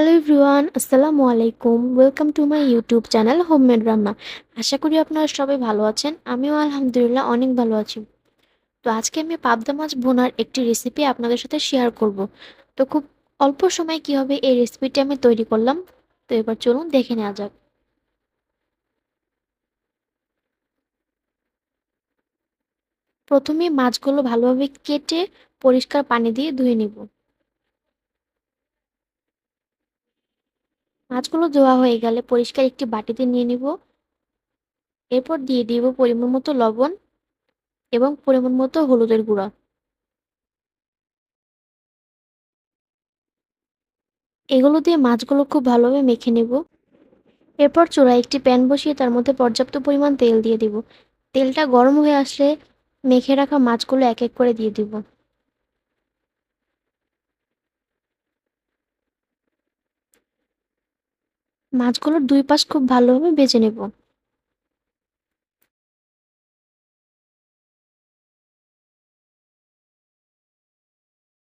Hello everyone আসসালামু আলাইকুম welcome to my YouTube channel homemade রান্না আশা করি আপনারা সবাই ভালো আছেন। আমিও আলহামদুলিল্লাহ অনেক ভালো আছি। তো আজকে আমি পাবদা মাছ বোনার একটি রেসিপি আপনাদের সাথে শেয়ার করব। তো খুব অল্প সময় কীভাবে এই রেসিপিটি আমি তৈরি করলাম। তো এবার চলুন দেখে নেওয়া যাক। প্রথমে মাছগুলো ভালোভাবে কেটে পরিষ্কার পানি দিয়ে ধুয়ে নিব। মাছগুলো ধোয়া হয়ে গেলে পরিষ্কার একটি বাটিতে নিয়ে নিব। এরপর দিয়ে দিব পরিমাণ মতো লবণ এবং পরিমাণ মতো হলুদের গুঁড়া। এগুলো দিয়ে মাছগুলো খুব ভালোভাবে মেখে নেব। এরপর চূড়ায় একটি প্যান বসিয়ে তার মধ্যে পর্যাপ্ত পরিমাণ তেল দিয়ে দিব। তেলটা গরম হয়ে আসলে মেখে রাখা মাছগুলো এক এক করে দিয়ে দিব। মাছগুলোর দুই পাশ খুব ভালোভাবে বেজে নেব।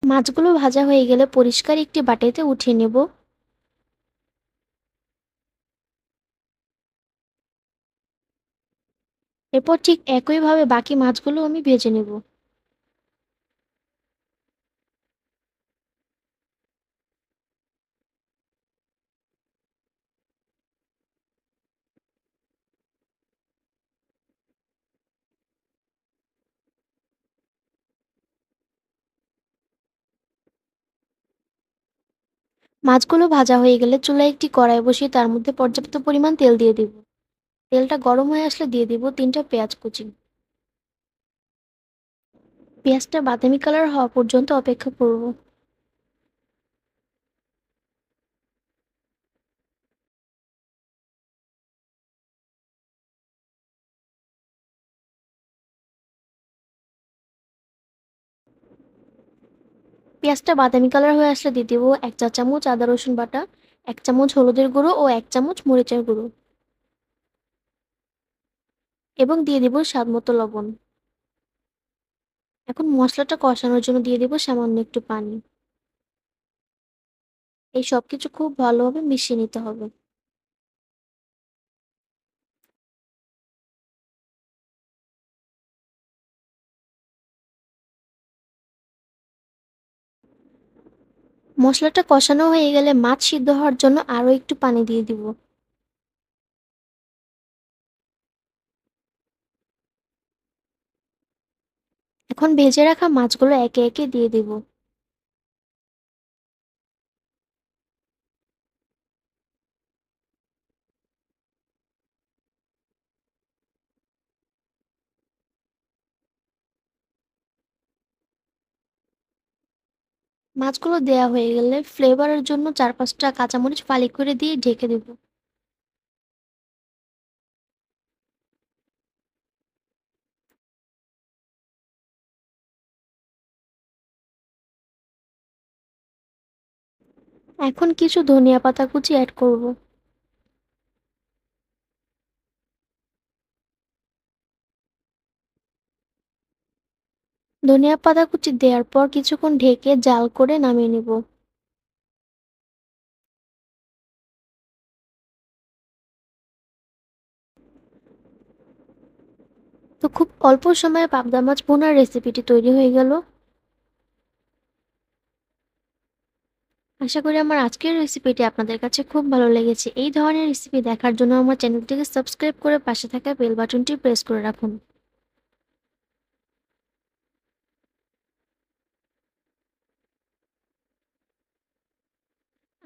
মাছগুলো ভাজা হয়ে গেলে পরিষ্কার একটি বাটিতে উঠিয়ে নেব। এরপর ঠিক একইভাবে বাকি মাছগুলো আমি ভেজে নেব। মাছগুলো ভাজা হয়ে গেলে চুলায় একটি কড়াই বসিয়ে তার মধ্যে পর্যাপ্ত পরিমাণ তেল দিয়ে দিব। তেলটা গরম হয়ে আসলে দিয়ে দিব তিনটা পেঁয়াজ কুচি। পেঁয়াজটা বাদামি কালার হওয়া পর্যন্ত অপেক্ষা করব। পেঁয়াজটা বাদামি কালার হয়ে আসলে দিয়ে দেবো এক চা চামচ আদা, রসুন বাটা, এক চামচ হলুদের গুঁড়ো ও এক চামচ মরিচের গুঁড়ো। এবং দিয়ে দেবো স্বাদ মতো লবণ। এখন মশলাটা কষানোর জন্য দিয়ে দেবো সামান্য একটু পানি। এই সব কিছু খুব ভালোভাবে মিশিয়ে নিতে হবে। মশলাটা কষানো হয়ে গেলে মাছ সিদ্ধ হওয়ার জন্য আরও একটু পানি দিয়ে দিব। এখন ভেজে রাখা মাছগুলো একে একে দিয়ে দিব। মাছগুলো দেয়া হয়ে গেলে ফ্লেভারের জন্য চার পাঁচটা কাঁচামরিচ ফালি করে দিয়ে ঢেকে দেব। এখন কিছু ধনিয়া পাতা কুচি অ্যাড করব। ধনিয়া পাতা কুচি দেওয়ার পর কিছুক্ষণ ঢেকে জাল করে নামিয়ে নেব। তো খুব অল্প সময়ে পাবদা মাছ বোনার রেসিপিটি তৈরি হয়ে গেল। আশা করি আমার আজকের রেসিপিটি আপনাদের কাছে খুব ভালো লেগেছে। এই ধরনের রেসিপি দেখার জন্য আমার চ্যানেলটিকে সাবস্ক্রাইব করে পাশে থাকা বেল বাটনটি প্রেস করে রাখুন।